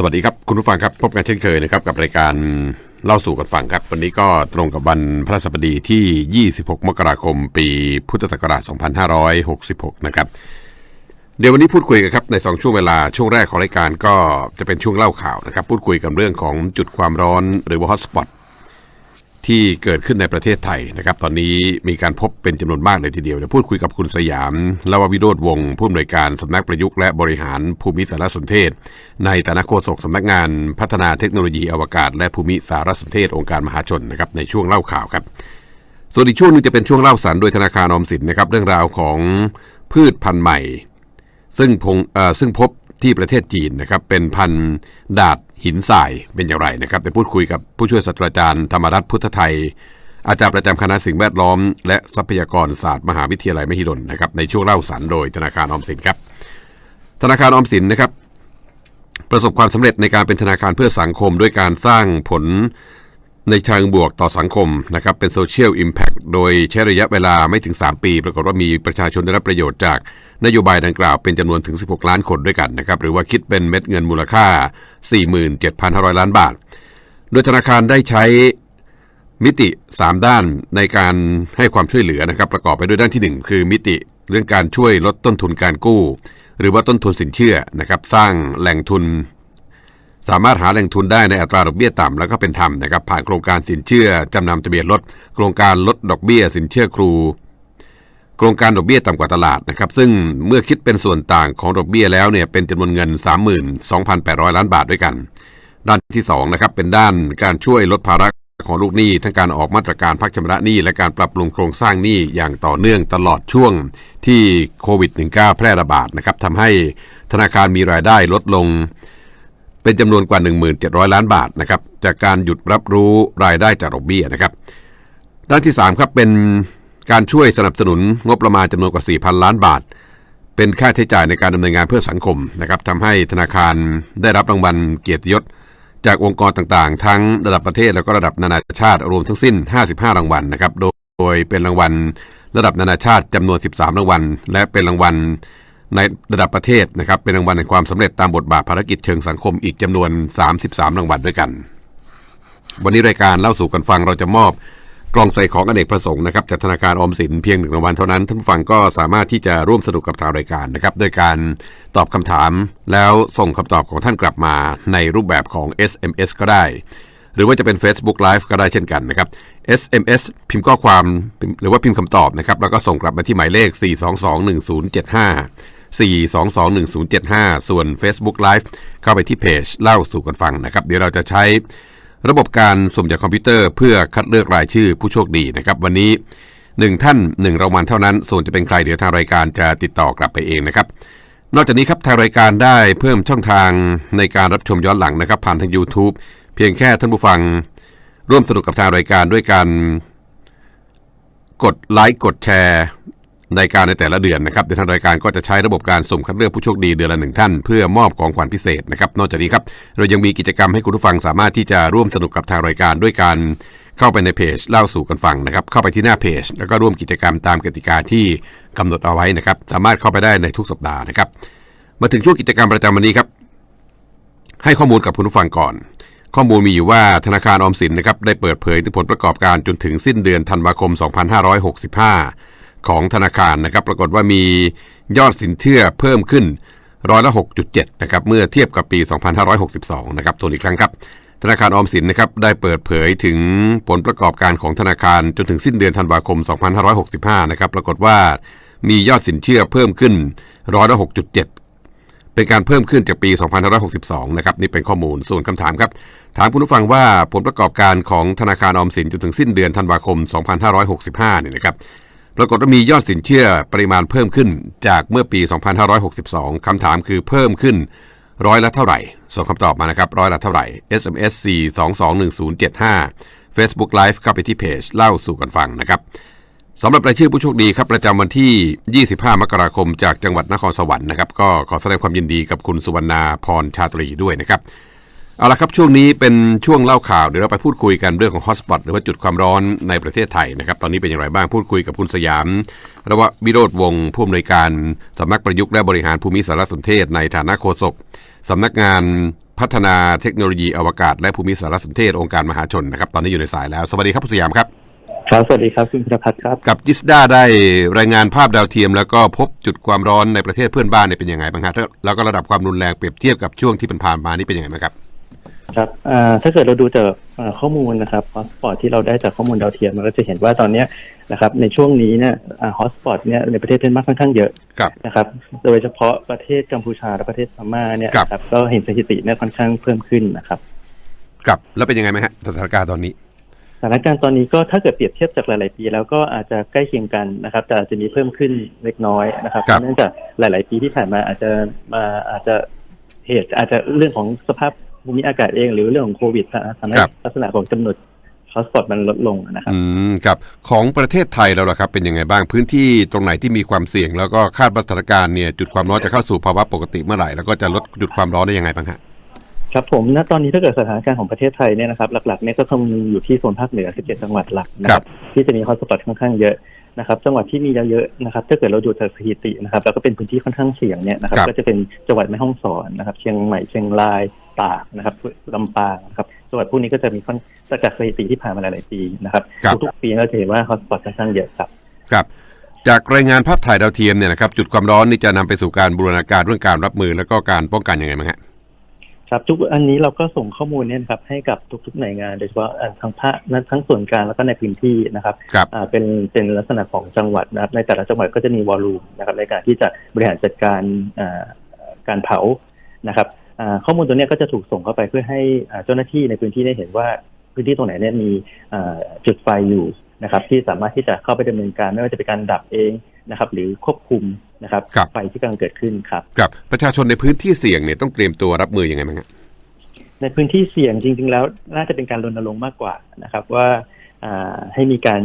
สวัสดีครับ คุณผู้ฟังครับ พบกันเช่นเคยนะครับกับรายการเล่าสู่กันฟังครับ วันนี้ก็ตรงกับวันพระสัปดีที่ 26 มกราคม ปีพุทธศักราช 2566 นะครับ เดี๋ยววันนี้พูดคุยกันครับใน 2 ช่วงเวลาช่วงแรกของรายการก็จะเป็นช่วงเล่าข่าวนะครับ พูดคุยกันเรื่องของจุดความร้อนหรือว่าฮอตสปอต ที่เกิดขึ้นในประเทศไทยนะครับ ตอนนี้มีการพบเป็นจำนวนมากเลยทีเดียวจะพูดคุยกับคุณสยามลาววิโรธวงศ์ผู้อำนวยการสำนักประยุกต์และบริหารภูมิสารสนเทศ ในฐานะโฆษกสำนักงานพัฒนาเทคโนโลยีอวกาศ และภูมิสารสนเทศองค์การมหาชนนะครับในช่วงเล่าข่าวครับ ส่วนอีกช่วงนึงจะเป็นช่วงเล่าสรรโดยธนาคารออมสินนะครับเรื่องราวของพืชพันธุ์ใหม่ ซึ่งพงซึ่งพบที่ประเทศจีนนะครับเป็นพันธุ์ดาด หินทรายเป็นอย่างไรนะครับได้พูดคุยกับผู้ช่วยศาสตราจารย์ธรรมรัตน์พุทธไทย อาจารย์ประจำคณะสิ่งแวดล้อม และทรัพยากรศาสตร์มหาวิทยาลัยมหิดลนะครับในช่วงเล่าสรรโดยธนาคารออมสินครับ ธนาคารออมสินนะครับ ประสบความสำเร็จในการเป็นธนาคารเพื่อสังคม ด้วยการสร้างผลในเชิงบวกต่อสังคมนะครับเป็นโซเชียลอิมแพ t โดยใช้ระยะเวลาไม่ถึง 3 ปี ปรากฏว่ามีประชาชนได้รับประโยชน์จาก นโยบายดังกล่าวเป็นจำนวนถึง 16 ล้านคนด้วยกันนะครับหรือว่าคิดเป็นเม็ดเงินมูลค่า 47,500 ล้านบาท โดยธนาคารได้ใช้มิติ 3 ด้านในการให้ความช่วยเหลือนะครับประกอบไปด้วยด้านที่ 1 คือมิติเรื่องการช่วยลดต้นทุนการกู้ หรือว่าต้นทุนสินเชื่อนะครับสร้างแหล่งทุน สามารถหาแหล่งทุนได้ในอัตราดอกเบี้ยต่ำแล้วก็เป็นธรรมนะครับผ่านโครงการสินเชื่อจำนำทะเบียนรถโครงการลดดอกเบี้ย สินเชื่อครู โครงการดอกเบี้ยต่ำกว่าตลาดนะครับซึ่งเมื่อคิดเป็นส่วนต่างของดอกเบี้ยแล้วเนี่ยเป็นจำนวนเงิน 32,800 ล้านบาทด้วยกัน ด้านที่2นะครับเป็นด้านการช่วยลดภาระของลูกหนี้ทั้งการออกมาตรการพักชำระหนี้และการปรับปรุงโครงสร้างหนี้อย่างต่อเนื่องตลอดช่วงที่โควิด -19 แพร่ระบาดนะครับทำให้ธนาคารมีรายได้ลดลง เป็นจำนวนกว่า 1,700 ล้านบาทนะครับจากการหยุดรับรู้รายได้จากดอกเบี้ยนะครับ ด้านที่3ครับเป็น การช่วยสนับสนุนงบประมาณจำนวนกว่า 4,000 ล้านบาท เป็นค่าใช้จ่ายในการดำเนินงานเพื่อสังคมนะครับทำให้ธนาคารได้รับรางวัลเกียรติยศ จากองค์กรต่างๆ ทั้งระดับประเทศแล้วก็ระดับนานาชาติรวมทั้งสิ้น 55 รางวัลนะครับโดยเป็นรางวัลระดับนานาชาติจำนวน 13 รางวัล และเป็นรางวัลในระดับประเทศนะครับเป็นรางวัลในความสำเร็จตามบทบาทภารกิจเชิงสังคมอีกจำนวน 33 รางวัลด้วยกัน วันนี้รายการเล่าสู่กันฟังเราจะมอบ กล่องใส่ของอเนกประสงค์นะครับจากธนาคารออมสินเพียงหนึ่งรางวัลเท่านั้นท่านผู้ฟังก็สามารถที่จะร่วมสนุกกับทางรายการนะครับโดยการตอบคำถาม แล้วส่งคำตอบของท่านกลับมาในรูปแบบของ SMS ก็ได้ หรือว่าจะเป็น Facebook Live ก็ได้เช่นกันนะครับ SMS พิมพ์ข้อความหรือว่าพิมพ์คำตอบนะครับแล้วก็ส่งกลับมาที่หมายเลข 4221075 4221075 ส่วน Facebook Live เข้าไปที่เพจเล่าสู่กันฟังนะครับ เดี๋ยวเราจะใช้ ระบบการสุ่มจากคอมพิวเตอร์เพื่อคัดเลือกรายชื่อผู้โชคดีนะครับ วันนี้ 1 ท่าน 1 รางวัลเท่านั้น ส่วนจะเป็นใครเดี๋ยวทางรายการจะติดต่อกลับไปเองนะครับ นอกจากนี้ครับทางรายการได้เพิ่มช่องทางในการรับชมย้อนหลังนะครับ ผ่านทาง YouTube เพียงแค่ท่านผู้ฟัง ร่วมสนุกกับทางรายการด้วยการกดไลค์กดแชร์ ในการในแต่ละเดือนนะครับเดี๋ยทางรายการก็จะใช้ระบบการสุ่มคัดเลือกผู้โชคดีเดือนละหนึ่งท่าน เพื่อมอบของขวัญพิเศษนะครับนอกจากนี้ครับเรายังมีกิจกรรมให้คุณผู้ฟังสามารถที่จะร่วมสนุกกับทางรายการด้วยการเข้าไปในเพจเล่าสู่กันฟังนะครับ เข้าไปที่หน้าเพจ แล้วก็ร่วมกิจกรรมตามกติกาที่กำหนดเอาไว้นะครับ สามารถเข้าไปได้ในทุกสัปดาห์นะครับ มาถึงช่วงกิจกรรมประจำวันนี้ครับ ให้ข้อมูลกับคุณผู้ฟังก่อน ข้อมูลมีอยู่ว่าธนาคารออมสินนะครับได้เปิดเผยถึงผลประกอบการจนถึงสิ้นเดือนธันวาคม 2565 ของธนาคารนะครับปรากฏว่ามียอดสินเชื่อเพิ่มขึ้นร้อยละ 6.7 นะครับ เมื่อเทียบกับปี 2562 นะครับทวนอีกครั้งครับ ธนาคารออมสินนะครับได้เปิดเผยถึงผลประกอบการของธนาคารจนถึงสิ้นเดือนธันวาคม 2565 นะครับ ปรากฏว่ามียอดสินเชื่อเพิ่มขึ้นร้อยละ 6.7 เป็นการเพิ่มขึ้นจากปี 2562 นะครับ นี่เป็นข้อมูลส่วนคำถามครับ ถามคุณผู้ฟังว่าผลประกอบการของธนาคารออมสินจนถึงสิ้นเดือนธันวาคม 2565 เนี่ยนะครับ ปรากฏว่ามียอดสินเชื่อปริมาณเพิ่มขึ้นจากเมื่อปี 2562 คำถามคือเพิ่มขึ้นร้อยละเท่าไหร่ ส่งคำตอบมานะครับร้อยละเท่าไหร่ SMS 4221075 Facebook Live เข้าไปที่เพจเล่าสู่กันฟังนะครับสำหรับรายชื่อผู้โชคดีครับประจำวันที่ 25 มกราคมจากจังหวัดนครสวรรค์นะครับก็ขอแสดงความยินดีกับคุณสุวรรณาพรชาตรีด้วยนะครับ เอาละครับช่วงนี้เป็นช่วงเล่าข่าวเดี๋ยวเราไปพูดคุยกันเรื่องของฮอตสปอตหรือว่าจุดความร้อนในประเทศไทยนะครับตอนนี้เป็นอย่างไรบ้างพูดคุยกับคุณสยามระวะวิโรธวงศ์ผู้อำนวยการสำนักประยุกต์และบริหารภูมิสารสนเทศในฐานะโฆษกสำนักงานพัฒนาเทคโนโลยีอวกาศ และภูมิสารสนเทศองค์การมหาชนนะครับตอนนี้อยู่ในสายแล้ว สวัสดีครับคุณสยามครับครับสวัสดีครับคุณพิรพัฒน์ครับกับจิสดาได้รายงานภาพดาวเทียม แล้วก็พบจุดความร้อนในประเทศเพื่อนบ้านเนี่ยเป็นยังไงบ้างฮะแล้วก็ระดับความรุนแรงเปรียบเทียบกับช่วงที่ผ่านมานี่เป็นยังไงบ้างครับ ครับอ่าถ้าเกิดเราดูจากอ่าข้อมูลนะครับฮอสปอตที่เราได้จากข้อมูลดาวเทียมเราก็จะเห็นว่าตอนเนี้ยนะครับในช่วงนี้เนี่ยฮอสปอตเนี่ยในประเทศเพื่อนบ้านค่อนข้างเยอะครับนะครับ โดยเฉพาะประเทศกัมพูชาและประเทศพม่าเนี่ยครับนะครับก็เห็นสถิติเนี่ยค่อนข้างเพิ่มขึ้นนะครับครับแล้วเป็นยังไงไหมฮะสถานการณ์ตอนนี้สถานการณ์ตอนนี้ก็ถ้าเกิดเปรียบเทียบจากหลาย ๆ ปี แล้วก็อาจจะใกล้เคียงกันนะครับ แต่อาจจะมีเพิ่มขึ้นเล็กน้อยนะครับครับเนื่องจากหลาย ๆ ปีที่ผ่านมาอาจจะมาอาจจะเหตุอาจจะเรื่องของสภาพ ภูมิอากาศเอง หรือเรื่องของโควิดทำให้ลักษณะของจำนวนฮอสปอตมันลดลงนะครับ อืมครับของประเทศไทยเราล่ะครับ เป็นยังไงบ้างพื้นที่ตรงไหนที่มีความเสี่ยง แล้วก็คาดว่าสถานการณ์เนี่ยจุดความร้อนจะเข้าสู่ภาวะปกติเมื่อไหร่แล้วก็จะลดจุดความร้อนได้ยังไงบ้างฮะครับผมณตอนนี้ถ้าเกิดสถานการณ์ของประเทศไทยเนี่ยนะครับหลักๆเนี่ยก็คงอยู่ที่โซนภาคเหนือ 17 จังหวัดหลักนะคครัรับบที่จะมีฮอตสปอตค่อนข้างเยอะนะครับจังหวัดที่มีเยอะๆนะครับถ้าเกิดเราดูจากสถิตินะครับแล้วก็เป็นพื้นที่ค่อนข้างเสี่ยงเนี่ยนะครับครับก็จะเป็นจังหวัดแม่ฮ่องสอนนะครับเชียงใหม่เชียงราย ตากนะครับลำปางนะครับจังหวัดพวกนี้ก็จะมีค่อนจากสถิติที่ผ่านมาหลาย ๆ ปีนะครับ ครับ ทุกๆปีเราจะเห็นว่าฮอตสปอตค่อนข้างเยอะครับ ครับ จากรายงานภาพถ่ายดาวเทียมเนี่ยนะครับจุดความร้อนนี่จะนำไปสู่การบูรณาการเรื่องการรับมือ แล้วก็การป้องกันยังไงบ้างฮะ ครับทุกอันนี้เราก็ส่งข้อมูลเนี่ยนะครับให้กับทุกๆหน่วยงานโดยเฉพาะอ่าทั้งภาคทั้งส่วนกลางแล้วก็ในพื้นที่นะครับครับ อ่าเป็นเป็นลักษณะของจังหวัดนะครับ ในแต่ละจังหวัดก็จะมีวอลลุ่มนะครับในการที่จะบริหารจัดการอ่าการเผานะครับอ่า ข้อมูลตัวเนี้ยก็จะถูกส่งเข้าไปเพื่อให้อ่าเจ้าหน้าที่ในพื้นที่ได้เห็นว่าพื้นที่ตรงไหนเนี่ยมีอ่าจุดไฟอยู่นะครับ ที่สามารถที่จะเข้าไปดำเนินการไม่ว่าจะเป็นการดับเองนะครับ หรือควบคุมนะครับครับไฟที่กำลังเกิดขึ้นครับครับประชาชนในพื้นที่เสี่ยงเนี่ยต้องเตรียมตัวรับมือยังไงบ้างฮะในพื้นที่เสี่ยงจริง ๆ แล้วน่าจะเป็นการรณรงค์มากกว่านะครับ ว่าอ่า ให้มีการ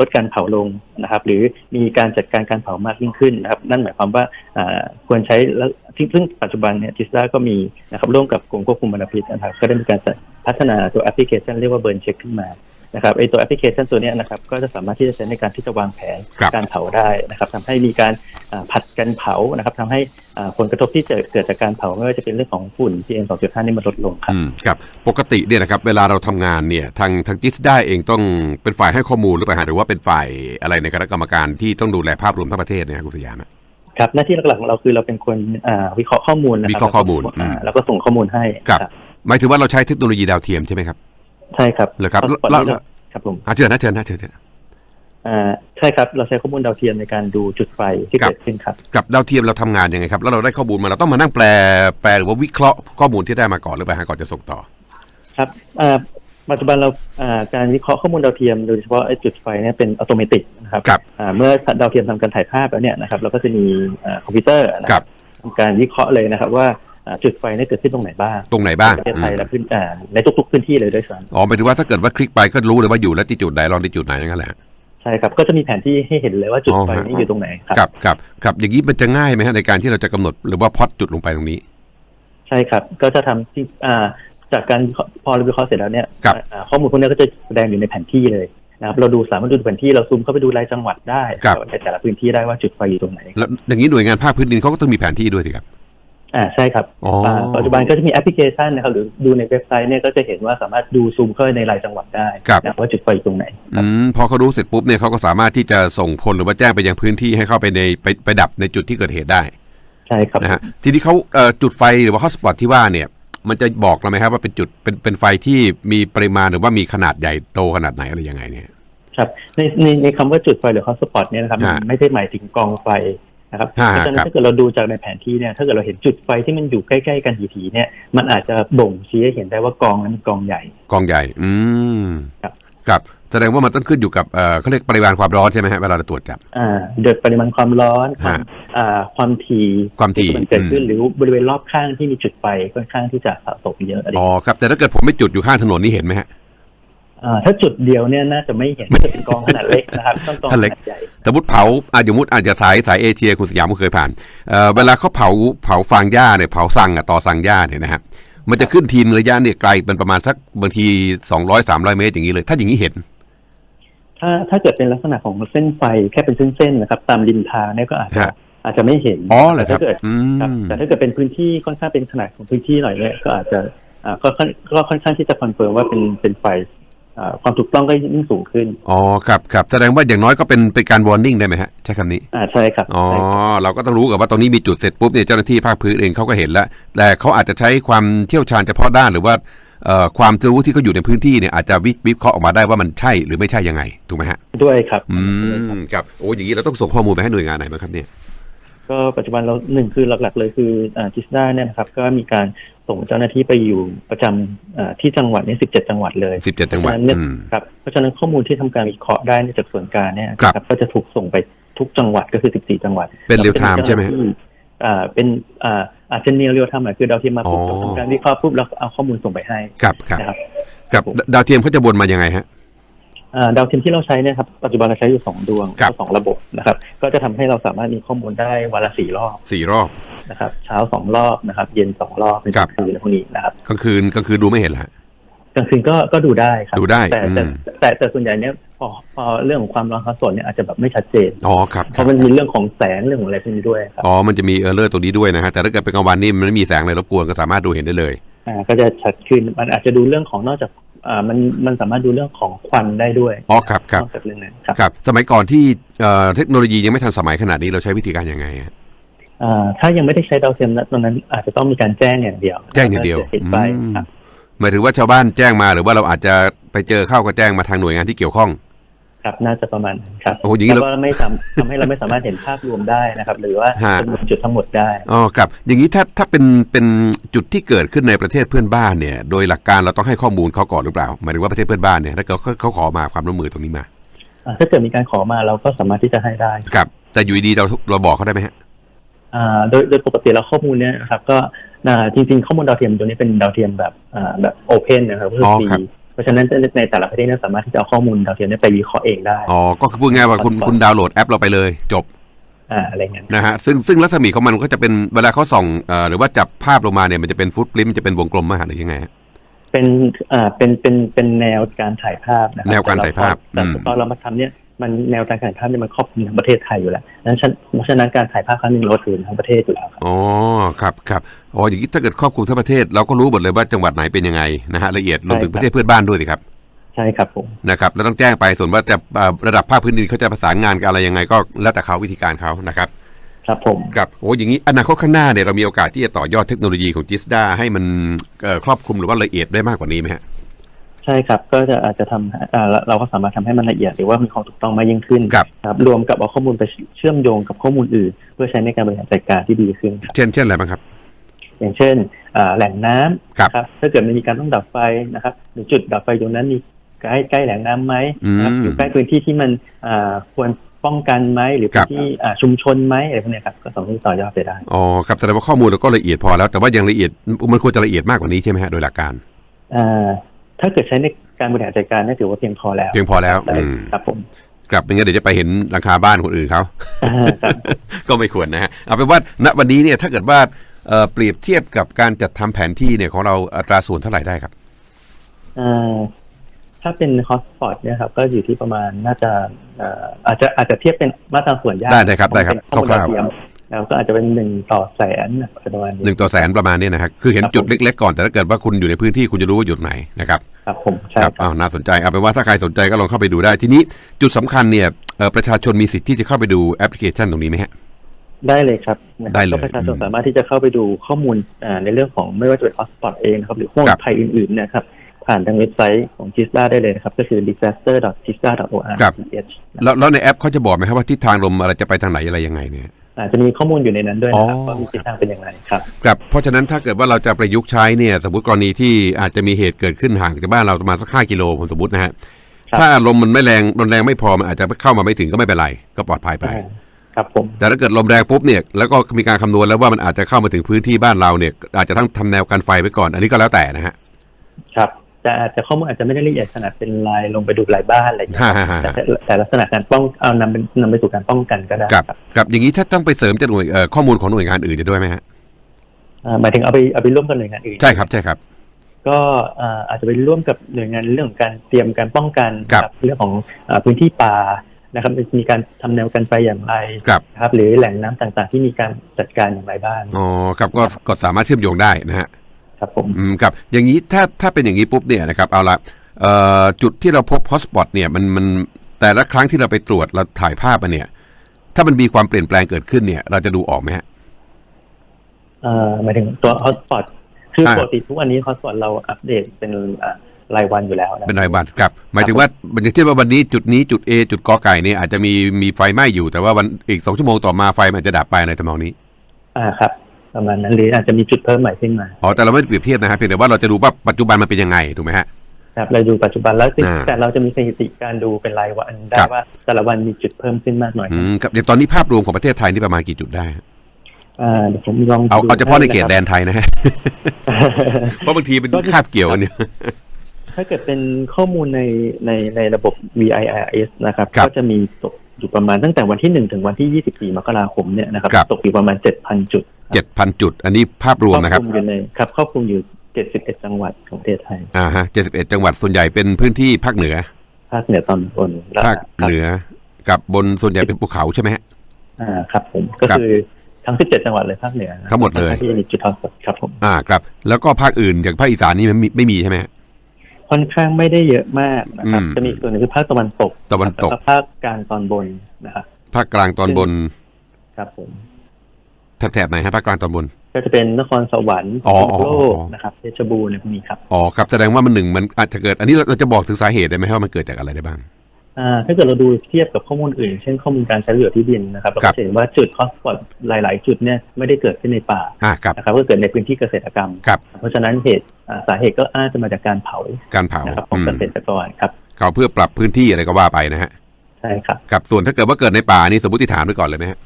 ลดการเผาลงนะครับ หรือมีการจัดการการเผามากยิ่งขึ้นนะครับ นั่นหมายความว่าควรใช้แล้วซึ่งปัจจุบันเนี่ยทิสลาก็มีนะครับร่วมกับกรมควบคุมมลพิษนะครับ ก็ได้มีการพัฒนาตัวแอปพลิเคชันเรียกว่าเบิร์นเช็คขึ้นมา นะครับไอตัวแอปพลิเคชันตัวเนี้ยนะครับก็จะสามารถที่จะใช้ในการที่จะวางแผนครับการเผาได้นะครับทำให้มีการอ่าผัดกันเผานะครับทำให้อ่าผลกระทบที่เกิดเกิดจากการเผาไม่ว่าจะเป็นเรื่องของฝุ่น PM 2.5นี่มันลดลงครับอืมครับปกติเนี่ยนะครับเวลาเราทำงานเนี่ยทางทางจิสได้เองต้องเป็นฝ่ายให้ข้อมูลหรือเปล่าฮะหรือว่าเป็นฝ่ายอะไรในคณะกรรมการที่ต้องดูแลภาพรวมทั้งประเทศเนี่ยครับคุณสยามอะครับหน้าที่หลักๆของเราคือเราเป็นคนอ่าวิเคราะห์ข้อมูลนะครัวิเคราะห์ข้อมูลแล้วก็อืมแล้วก็ส่งข้อมูลให้ครับหมายถึงว่าเราใช้เทคโนโลยีดาวเทียมใช่ไหมครับ ใช่ครับเหรอครับพาสปอร์ตแล้วนี้แล้วเราครับผมอะเชิญนะเชิญนะเชิญเชิญอ่าใช่ครับ เราใช้ข้อมูลดาวเทียมในการดูจุดไฟที่ครับเกิดขึ้นครับ กับดาวเทียมเราทำงานยังไงครับ แล้วเราได้ข้อมูลมาเราต้องมานั่งแปลแปลหรือว่าวิเคราะห์ข้อมูลที่ได้มาก่อนหรือเปล่าฮะก่อนจะส่งต่อ ครับอ่าปัจจุบันเราอ่าการวิเคราะห์ข้อมูลดาวเทียมโดยเฉพาะไอ้จุดไฟเนี่ยเป็นอัตโนมัตินะครับครับอ่าเมื่อดาวเทียมทำการถ่ายภาพแล้วเนี่ยนะครับเราก็จะมีอ่าคอมพิวเตอร์นะคครัรับบทำการวิเคราะห์เลยนะครับว่าอ่า จุดไฟเนี่ยเกิดขึ้นตรงไหนบ้าง ตรงไหนบ้างในประเทศไทยอืมและพื้นอ่าในทุก ๆ พื้นที่เลยด้วยซ้ำอ๋อหมายถึงว่าถ้าเกิดว่าคลิกไปก็รู้เลยว่าอยู่แล้วที่จุดไหนลองที่จุดไหนนั่นแหละใช่ครับก็จะมีแผนที่ให้เห็นเลยว่าจุดอ๋อไฟฮะนี้อยู่ตรงไหนครับครับครับครับอย่างนี้มันจะง่ายไหมฮะในการที่เราจะกำหนดหรือว่าพอดจุดลงไปตรงนี้ ใช่ครับ ก็จะทำที่อ่าจากการวิเคราะห์พอเราวิเคราะห์เสร็จแล้วเนี่ยครับอ่าข้อมูลพวกนี้ก็จะแสดงอยู่ในแผนที่เลยนะครับเราดูสามารถดูแผนที่เราซูมเข้าไปดูรายจังหวัดได้ครับในแต่ละพื้นที่ได้ว่าจุดไฟอยู่ตรงไหนแล้วอย่างนี้หน่วยงานภาคพื้นดินเขาก็ต้องมีแผนที่ด้วยสิครับ อ่าใช่ครับอ๋ออ่าปัจจุบันก็จะมีแอปพลิเคชันนะครับ หรือดูในเว็บไซต์เนี่ยก็จะเห็นว่าสามารถดูซูมเข้าไปในรายจังหวัดได้ครับนะว่าจุดไฟอยู่ตรงไหนอืมพอเขารู้เสร็จปุ๊บเนี่ยเขาก็สามารถที่จะส่งพลหรือว่าแจ้งไปยังพื้นที่ให้เข้าไปในไปไปดับในจุดที่เกิดเหตุได้ ใช่ครับนะฮะทีนี้เขาเอ่อจุดไฟหรือว่าฮอสปอตที่ว่าเนี่ย มันจะบอกเราไหมครับว่าเป็นจุดเป็นเป็นไฟที่มีปริมาณหรือว่ามีขนาดใหญ่โตขนาดไหนอะไรยังไงเนี่ยครับในในในคำว่าจุดไฟหรือฮอตสปอตเนี่ยนะครับฮะมันไม่ได้หมายถึงกองไฟ นะครับฮะเพราะฉะนั้ครับนถ้าเกิดเราดูจากในแผนที่เนี่ยถ้าเกิดเราเห็นจุดไฟที่มันอยู่ใกล้ๆกันทีๆเนี่ย มันอาจจะบ่งชี้ให้เห็นได้ว่ากองนั้นกองใหญ่ กองใหญ่ อืมครับครับแสดงว่ามันต้องขึ้นอยู่กับเอ่อเขาเรียกปริมาณความร้อนใช่ไหมฮะเวลาเราตรวจจับอ่าโดยปริมาณความร้อนความฮะอ่าความถี่ความถี่ที่มันเกิดขึ้นอืมหรือบริเวณรอบข้างที่มีจุดไฟค่อนข้างที่จะสะสมเยอะอะไรอ๋อครับแต่ถ้าเกิดผมไม่จุดอยู่ข้างถนนนี่เห็นไหมฮะอ่า ถ้าจุดเดียวเนี่ยน่าจะไม่เห็นจะเป็นกองขนาดเล็กนะครับต้องกองถ้าขเล็กนาดใหญ่สมมติเผาอาจจะมุดอาจจะสายสายเอเชียคุณสยามก็เคยผ่านเอ่อเวลาเขาเผาเผาฟางหญ้าเนี่ยเผาสังอะต่อสังหญ้าเนี่ยนะฮะมันจะขึ้นทีมระยะเนี่ยไกลเป็นประมาณสักบางทีสองร้อยสามร้อยเมตรอย่างนี้เลย ถ้าอย่างนี้เห็น ถ้าถ้าเกิดเป็นลักษณะของเส้นไฟแค่เป็นเส้นๆนะครับ ตามริมทางเนี่ยก็อาจจะฮะอาจจะไม่เห็นอ๋อเหรอครับแต่ถ้าเกิดอืครับมแต่ถ้าเกิดเป็นพื้นที่ค่อนข้างเป็นขนาดของพื้นที่หน่อยเนี่ยก็อาจจะอ่าก็ค่อนก็ค่อนข้างที่จะคอนเฟิร์มว่าเป็นเป็นไฟอ่า ความถูกต้องก็ยิ่งสูงขึ้น อ๋อ ครับครับแสดงว่าอย่างน้อยก็เป็นเป็นการ warning ได้ไหมฮะ ใช้คำนี้ อ่า ใช่ครับ อ๋อใช่ครับเราก็ต้องรู้กับว่าตรงนี้มีจุดเสร็จปุ๊บเนี่ยเจ้าหน้าที่ภาคพื้นเองเขาก็เห็นแล้ว แต่เขาอาจจะใช้ความเชี่ยวชาญเฉพาะด้านหรือว่าเอ่อความรู้ที่เขาอยู่ในพื้นที่เนี่ยอาจจะวิวิเคราะห์ออกมาได้ว่ามันใช่หรือไม่ใช่ยังไง ถูกไหมฮะ ด้วยครับ อืม ครับ โอ้อย่างนี้เราต้องส่งข้อมูลไปให้หน่วยงานไหนบ้างครับเนี่ย ก็ปัจจุบันเราหนึ่งคือหลัก ๆ เลยคืออ่าจิสดาเนี่ยนะครับก็มีการ ส่งเจ้าหน้าที่ไปอยู่ประจำอ่าที่จังหวัดเนี่ยสิบเจ็ดจังหวัดเลยสิบเจ็ดจังหวัดเพราะฉะนั้นเนี่ยอืมครับเพราะฉะนั้นข้อมูลที่ทำการวิเคราะห์ได้เนี่ยจากส่วนกลางเนี่ยครับนะก็จะถูกส่งไปทุกจังหวัดก็คือ 14 จังหวัด เป็น real time ใช่ไหมฮะอ่าเป็นอ่าอาจจะเนียเรียลไทม์หมายคือดาวเทียมมาปุ๊บอ๋อทำการวิเคราะห์ปุ๊บแล้วเอาข้อมูลส่งไปให้ครับครับนะครับครับผมดาวเทียมเขาจะวนมายังไงฮะอ่า ดาวเทียมที่เราใช้เนี่ยครับปัจจุบันเราใช้อยู่สองดวงครับ สองระบบนะครับ ก็จะทำให้เราสามารถมีข้อมูลได้วันละสี่รอบสี่รอบ นะครับ เช้าสองรอบนะครับ เย็นสองรอบเป็นครับคืนอะไรพวกนี้นะครับกลางคืนกลางคืนดูไม่เห็นละ กลางคืนก็ก็ดูได้ครับดูได้แต่แต่อืม แต่แต่ส่วนใหญ่เนี่ยพอพอเรื่องของความร้อนความสนเนี่ยอาจจะแบบไม่ชัดเจน อ๋อครับเพครับราะมันมีเรื่องของแสงเรื่องของอะไรพวกนี้ด้วยครับอ๋อมันจะมีเออร์เลอร์ตัวนี้ด้วยนะฮะแต่ถ้าเกิดเป็นกลางวันนี่มันไม่มีแสงอะไรรบกวนก็สามารถดูเห็นได้เลย อ่าก็จะชัดขึ้นมันอาจจะดูเรื่องของนอกจาก อ่ามันมันสามารถดูเรื่องของควันได้ด้วยอ๋อครับครับนอกจากเรื่องนั้นครับครับ สมัยก่อนที่เอ่อเทคโนโลยียังไม่ทันสมัยขนาดนี้เราใช้วิธีการยังไงฮะอ่าถ้ายังไม่ได้ใช้ดาวเทียมนะตอนนั้นอาจจะต้องมีการแจ้งอย่างเดียวแจ้งอย่างเดียวจะเห็นไปอืมครับหมายถึงว่าชาวบ้านแจ้งมาหรือว่าเราอาจจะไปเจอเข้าก็แจ้งมาทางหน่วยงานที่เกี่ยวข้อง ครับน่าจะประมาณนั้นครับโอ้โหอย่างนี้แล้วเราก็ไม่ทำทำให้เราไม่สามารถเห็นภาพรวมได้นะครับ หรือว่าฮะจำนวนจุดทั้งหมดได้อ๋อครับ อย่างนี้ถ้าถ้าเป็นเป็นจุดที่เกิดขึ้นในประเทศเพื่อนบ้านเนี่ย โดยหลักการเราต้องให้ข้อมูลเขาก่อนหรือเปล่าหมายถึงว่าประเทศเพื่อนบ้านเนี่ยถ้าเกิดเขาเขาขอมาความร่วมมือตรงนี้มาอ่าถ้าเกิดมีการขอมาเราก็สามารถที่จะให้ได้ครับ แต่อยู่ดีๆเราเราบอกเขาได้ไหมฮะอ่าโดยโดยปกติแล้วข้อมูลเนี่ยนะครับ ก็อ่าจริงๆข้อมูลดาวเทียมตัวนี้เป็นดาวเทียมแบบอ่าแบบโอเพนนะครับก็คืออ๋อฟรีครับ เพราะฉะนั้นในแต่ละประเทศเนี่ยสามารถที่จะเอาข้อมูลดาวเทียมเนี้ไปวิเคราะห์เองได้ อ๋อ ก็คือพูดง่ายๆว่าคุณคุณดาวน์โหลดแอปเราไปเลย จบอ่าอะไรเงี้ยนะฮะซึ่งซึ่งรัศมีของมันก็จะเป็นเวลาเขาส่องเอ่อหรือว่าจับภาพลงมาเนี่ยมันจะเป็นฟุตปริ้นจะเป็นวงกลมมากหรือยังไงฮะเป็นอ่าเป็นเป็นเป็นแนวการถ่ายภาพนะครัแนวการถ่ายภาพแต่อืมตอนเรามาทำเนี่ย มันแนวการถ่ายภาพเนี่ยมันครอบคลุมทั้งประเทศไทยอยู่แล้วนั้นฉะเพราะฉะนั้นการถ่ายภาพครั้งหนึ่งเราถือทั้งประเทศอยู่แล้วครับอ๋อครับครับอ๋ออย่างนี้ถ้าเกิดครอบคลุมทั้งประเทศเราก็รู้หมดเลยว่าจังหวัดไหนเป็นยังไงนะฮะละเอียดรวมถึงใช่ปครับระเทศเพื่อนบ้านด้วยสิครับใช่ครับผมนะครับแล้วต้องแจ้งไปส่วนว่าจะเอ่อระดับภาคพื้นดินเขาจะประสานงานกันอะไรยังไงก็แล้วแต่เขาวิธีการเขานะครับครับผมครับโอ้อย่างนี้อนาคตข้างหน้าเนี่ยเรามีโอกาสที่จะต่อยอดเทคโนโลยีของจิสดาให้มันเอ่อครอบคลุมหรือว่าละเอียดได้มากกว่านี้ไหมฮะ ใช่ครับก็จะอาจจะทำให้อ่าเราเราก็สามารถทำให้มันละเอียดหรือว่ามีความถูกต้องมากยิ่งขึ้นครับครับรวมกับเอาข้อมูลไปเชื่อมโยงกับข้อมูลอื่น เพื่อใช้ในการบริหารจัดการที่ดีขึ้นครับเช่นเช่นอะไรบ้างครับ อย่างเช่นอ่าแหล่งน้ำครับนะถ้าเกิดมันมีการต้องดับไฟนะครับหรือจุดดับไฟตรงนั้นมีใกล้ใกล้แหล่งน้ำไหมนะครับอืมอยู่ใกล้พื้นที่ที่มันอ่าควรป้องกันไหมหรือครัพื้บนที่อ่าชุมชนไหมอะไรพวกเนี้ยครับก็สามารถต่อยอดไปได้อ๋อครับแสดงว่าข้อมูลเราก็ละเอียดพอแล้ว แต่ว่ายังละเอียดมันควรจะละเอียดมากกว่านี้ใช่ไหมฮะโดยหลักการอ่า ถ้าเกิดใช้ในการบริหารจัดการเนี่ยถือว่าเพียงพอแล้ว เพียงพอแล้วได้อืมครับผมครับไม่งั้นเดี๋ยวจะไปเห็นหลังคาบ้านคนอื่นเขาอ่าครับก็ไม่ควรนะฮะเอาเป็นว่าณวันนี้เนี่ยถ้าเกิดว่าเอ่อเปรียบเทียบกับการจัดทำแผนที่เนี่ยของเราอัตราส่วนเท่าไหร่ได้ครับอ่าถ้าเป็นฮอสปอตเนี่ยครับก็อยู่ที่ประมาณน่าจะอ่าอาจจะอาจจะเทียบเป็นมาตราส่วนยากได้ได้ครับได้ครับเป็นข้อมูลคร่าวๆดาวเทียม แล้วก็อาจจะเป็นหนึ่งต่อแสนประมาณหนี้นึ่งต่อแสนประมาณนี้นะครับคือเห็นครับจุดเล็ก ๆ ก่อนแต่ถ้าเกิดว่าคุณอยู่ในพื้นที่คุณจะรู้ว่าอยู่ตรงไหนนะครับครับผมใช่ครับครับอ้าวน่าสนใจเอาเป็นว่าถ้าใครสนใจก็ลองเข้าไปดูได้ ทีนี้จุดสำคัญเนี่ยเอ่อประชาชนมีสิทธิ์ที่จะเข้าไปดูแอปพลิเคชันตรงนี้ไหมฮะได้เลยครับนะครับได้เลยก็ประชาชนอืมสามารถที่จะเข้าไปดูข้อมูลอ่าในเรื่องของไม่ว่าจะเป็นฮอสปอตเองนะครับหรือข้อมูครัลบภัยอื่นๆนะครับผ่านทางเว็บไซต์ของ GISDA ได้เลยนะครับ ก็คือ disaster.gisda.or ครับแล้วแล้วในแอปเขาจะบอกไหมครับว่าทิศทางลมอะไรจะไปทางไหนอะไรยังไงเนี่ย อาจจะมีข้อมูลอยู่ในนั้นด้วยนะครับอ๋อว่ามีทิศทางเป็นอย่างไรครับครับ เพราะฉะนั้นถ้าเกิดว่าเราจะประยุกต์ใช้เนี่ย สมมติกรณีที่อาจจะมีเหตุเกิดขึ้นห่างจากบ้านเราประมาณสักห้ากิโลผมสมมตินะฮะครับถ้าลมมันไม่แรงลมแรงไม่พอมันอาจจะเข้ามาไม่ถึงก็ไม่เป็นไร ก็ปลอดภัยไปอ่าครับผมแต่ถ้าเกิดลมแรงปุ๊บเนี่ยแล้วก็มีการคำนวณแล้วว่ามันอาจจะเข้ามาถึงพื้นที่บ้านเราเนี่ย อาจจะต้องทำแนวกันไฟไว้ก่อน อันนี้ก็แล้วแต่นะฮะครับ แต่อาจจะข้อมูลอาจจะไม่ได้ละเอียดขนาดเป็นลายลงไปดูรายบ้านอะไรอย่างเงี้ยฮ่าฮ่าฮ่าแต่แต่ลักษณะการป้องเอานำเป็นนำไปสู่การป้องกันก็ได้ครับครับอย่างนี้ถ้าต้องไปเสริมจากหน่วยเอ่อข้อมูลของหน่วยงานอื่นจะด้วยไหมฮะอ่าหมายถึงเอาไปเอาไปร่วมกับหน่วยงานอื่นใช่ครับใช่ครับ ก็อ่าอาจจะไปร่วมกับหน่วยงานเรื่องของการเตรียมการป้องกันครับนะเรื่องของอาพื้นที่ป่านะครับมีการทำแนวกันไฟอย่างไรครับนะครับ หรือแหล่งน้ำต่างๆ ที่มีการจัดการอย่างไรบ้างอ๋อครับก็ก็สามารถเชื่อมโยงได้นะฮะ ครับผมอืมครับอย่างนี้ถ้าถ้าเป็นอย่างนี้ปุ๊บเนี่ยนะครับเอาละเอ่อจุดที่เราพบฮอตสปอตเนี่ยมันมันแต่ละครั้งที่เราไปตรวจเราถ่ายภาพมาเนี่ย ถ้ามันมีความเปลี่ยนแปลงเกิดขึ้นเนี่ย เราจะดูออกไหมฮะเอ่อหมายถึงตัวฮอตสปอตคืออ่าปกติทุกวันนี้ฮอตสปอตเราอัปเดตเป็นอ่ารายวันอยู่แล้วนะเป็นรายวันครับ หมายถึงว่าอย่างเช่นว่าวันนี้จุดนี้จุด A จุดกอไก่เนี่ยอาจจะมีมีไฟไหม้อยู่แต่ว่าวันอีกสองชั่วโมงต่อมาไฟมันอาจจะดับไปในทำนองนี้ อ่าครับ ประมาณนั้นหรืออาจจะมีจุดเพิ่มใหม่ขึ้นมาอ๋อแต่เราไม่ได้เปรียบเทียบนะฮะเพียงแต่ว่าเราจะดูว่าปัจจุบันมันเป็นยังไงถูกไหมฮะครับเราดูปัจจุบันแล้วอ่าแต่เราจะมีสถิติการดูเป็นรายวันได้ครับว่าแต่ละวันมีจุดเพิ่มขึ้นมากหน่อยอืมครับอย่างตอนนี้ภาพรวมของประเทศไทยนี่ประมาณกี่จุดได้ฮะอ่าเดี๋ยวผมลองเอาดูเอาเฉพาะในเขตให้แดะครับนไทยนะฮะเพราะบางทีเป็นก็คือคาบเกี่ยวกันเนี่ยถ้าเกิดเป็นข้อมูลในในในระบบ VIRS นะครับครับก็จะมีตก อยู่ประมาณตั้งแต่วันที่หนึ่งถึงวันที่24มกราคมเนี่ยนะครับครับตกอยู่ประมาณ7,000จุดเจ็ดพันจุด อันนี้ภาพรวมนะครับครอบคลุมอยู่ในครับครอบคลุมอยู่71จังหวัดของประเทศไทยอ่าฮะเจ็ดสิบเอ็ดจังหวัดส่วนใหญ่เป็นพื้นที่ภาคเหนือ ภาคเหนือตอนบนและภาคครับเหนือกับบนส่วนใหญ่เป็นภูเขาใช่ไหมฮะอ่าครับผมก็ครับคือทั้ง 17 จังหวัดเลยภาคเหนือนะทั้งหมดเลยที่มีจุดทอดสดครับผมอ่าครับ แล้วก็ภาคอื่นอย่างภาคอีสานนี่มันมีไม่มีใช่ไหมฮะ ค่อนข้างไม่ได้เยอะมากนะครับอืมจะมีส่วนหนึ่งคือภาคตะวันตกตะวันตกแล้วภาคกลางตอนบนนะครับภาคกลางตอนบน ครับผมแถบๆไหนฮะภาคกลางตอนบน ก็จะเป็นนครสวรรค์อ๋อพิษณุโลกอ๋อนะครับเพชรบูรณ์อะไรพวกนี้ครับอ๋อครับแสดงว่ามันหนึ่งมันอาจจะเกิด อันนี้เราเราจะบอกถึงสาเหตุได้ไหมว่ามันเกิดจากอะไรได้บ้างอ่า ถ้าเกิดเราดูเทียบกับข้อมูลอื่น เช่นข้อมูลการใช้ประโยชน์ที่ดินนะครับเราครัก็บจะเห็นว่าจุดฮอตสปอตหลาย ๆ จุดเนี่ยไม่ได้เกิดขึ้นในป่าอ่าครับนะครับก็เกิดในพื้นที่เกษตรกรรมครับเพราะฉะนั้นเหตุอ่าสาเหตุก็อาจจะมาจากการเผาการเผานะครับของอืมเกษตรกรครับเขาเพื่อปรับพื้นที่อะไรก็ว่าไปนะฮะใช่ครับครับส่วนถ้าเกิดว่าเกิดในป่านี่สมมติฐานไว้ก่อนเลยไหมฮะ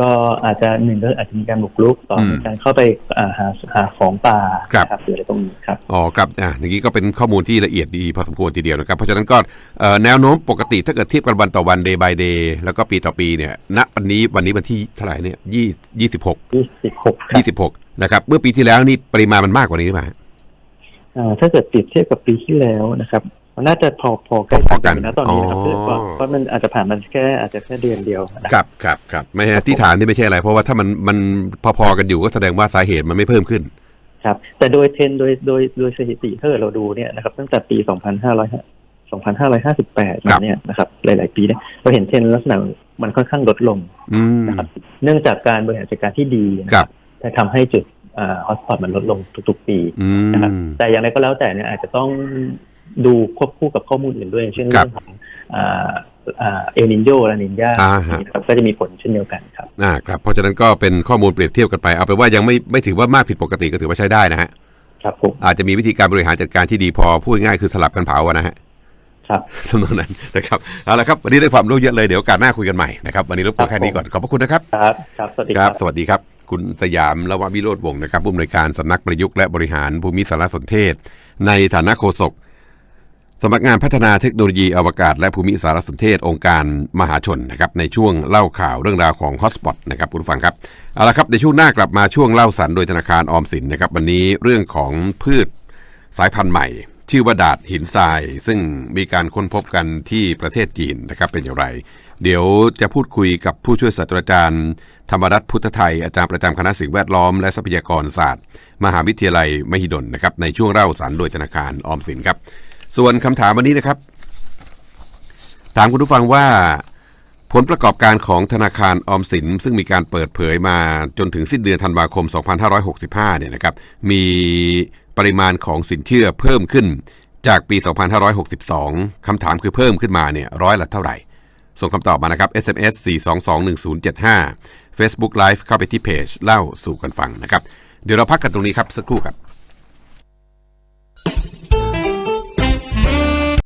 ก็อาจจะหนึ่งก็อาจจะมีการบุกรุกต่ออมการเข้าไปอ่าหาหาของป่าครับนะหรืออะไรตรงนี้ครับอ๋อครับอ่าอย่างนี้ก็เป็นข้อมูลที่ละเอียดดีพอสมควรทีเดียวนะครับ เพราะฉะนั้นก็เอ่อแนวโน้มปกติถ้าเกิดเทียบกันวันต่อวัน day by day แล้วก็ปีต่อปีเนี่ยณวันนี้วันนี้วันที่เท่าไหร่เนี่ยยี่ยี่สิบหก26ครับยี่สิบหกนะครับเมื่อปีที่แล้วนี่ปริมาณมันมากกว่านี้หรือเปล่าอ่าถ้าเกิดเปรียบเทียบกับปีที่แล้วนะครับ มันน่าจะพอพอใกล้พอๆกันอยู่นะตอนนี้นะครับอ๋อเพราะเพราะมันอาจจะผ่านมันแค่อาจจะแค่เดือนเดียวนะครับครับครับไม่ฮะที่ฐานนี่ไม่ใช่อะไร เพราะว่าถ้ามันมันพอๆกันอยู่ก็แสดงว่าสาเหตุมันไม่เพิ่มขึ้น ครับ แต่โดยเทรนด์โดยโดยโดยสถิติถ้าเกิดเราดูเนี่ยนะครับ ตั้งแต่ปี 2500 2558มาเนี่ยนะครับหลาย ๆ ปีเนี่ยเราเห็นเทรนด์ลักษณะมันค่อนข้างลดลงอืมนะครับเนื่องจากการบริหารจัดการที่ดีนะคครัรับบแต่ทำให้จุดฮอสปอตมันลดลงทุก ๆ ปีอืนะครับมแต่อย่างไรก็แล้วแต่เนี่ยอาจจะต้อง ดูควบคู่กับข้อมูลอื่นด้วยอย่างเช่นครัเรื่บองของอ่าอ่าเอลนินโยและนินยาอ่าฮะนะครับก็จะมีผลเช่นเดียวกันครับอ่าครับเพราะฉะนั้นก็เป็นข้อมูลเปรียบเทียบกันไปเอาไปนว่ายังไม่ไม่ถือว่ามากผิดปกติก็ถือว่าใช้ได้นะฮะครับผมอาจจะมีวิธีการบริหารจัดการที่ดีพอพูดง่ายๆคือสลับกันเผาอะนะฮะครับสำนองนั้นนะครับเอาละครับวันนี้ได้ความรู้เยอะเลยเดี๋ยวโอกาสหน้าคุยกันใหม่นะครับวันนี้รบกวนแค่นี้ก่อนขอบพระคุณนะครับครับครับสวัสดีคครัรับบสวัสดีครับ คุณสยามละวะวิโรธวงศ์นะครับผู้อำนวยการสำนักประยุกต์และบริหารภูมิสารสนเทศ ในฐานะโฆษก สำนักงานพัฒนาเทคโนโลยีอวกาศ และภูมิสารสนเทศองค์การมหาชนนะครับในช่วงเล่าข่าวเรื่องราวของฮอตสปอตนะครับคุณผู้ฟังครับเอาละครับในช่วงหน้ากลับมาช่วงเล่าสันโดยธนาคารออมสินนะครับวันนี้เรื่องของพืชสายพันธุ์ใหม่ ชื่อว่าดาดหินทราย ซึ่งมีการค้นพบกันที่ประเทศจีนนะครับเป็นอย่างไร เดี๋ยวจะพูดคุยกับผู้ช่วยศาสตราจารย์ ธรรมรัตน์พุทธไทยอาจารย์ประจำคณะสิ่งแวดล้อมและทรัพยากรศาสตร์ มหาวิทยาลัยมหิดลนะครับในช่วงเล่าสารโดยธนาคารออมสินครับ ส่วนคำถามวันนี้นะครับ ถามคุณผู้ฟังว่า ผลประกอบการของธนาคารออมสิน ซึ่งมีการเปิดเผยมาจนถึงสิ้นเดือนธันวาคม 2565 เนี่ยนะครับ มีปริมาณของสินเชื่อเพิ่มขึ้นจากปี 2562 คำถามคือเพิ่มขึ้นมาเนี่ยร้อยละเท่าไหร่ ส่งคำตอบมานะครับ SMS 4221075 Facebook Live เข้าไปที่เพจเล่าสู่กันฟังนะครับ เดี๋ยวเราพักกันตรงนี้ครับสักครู่ครับ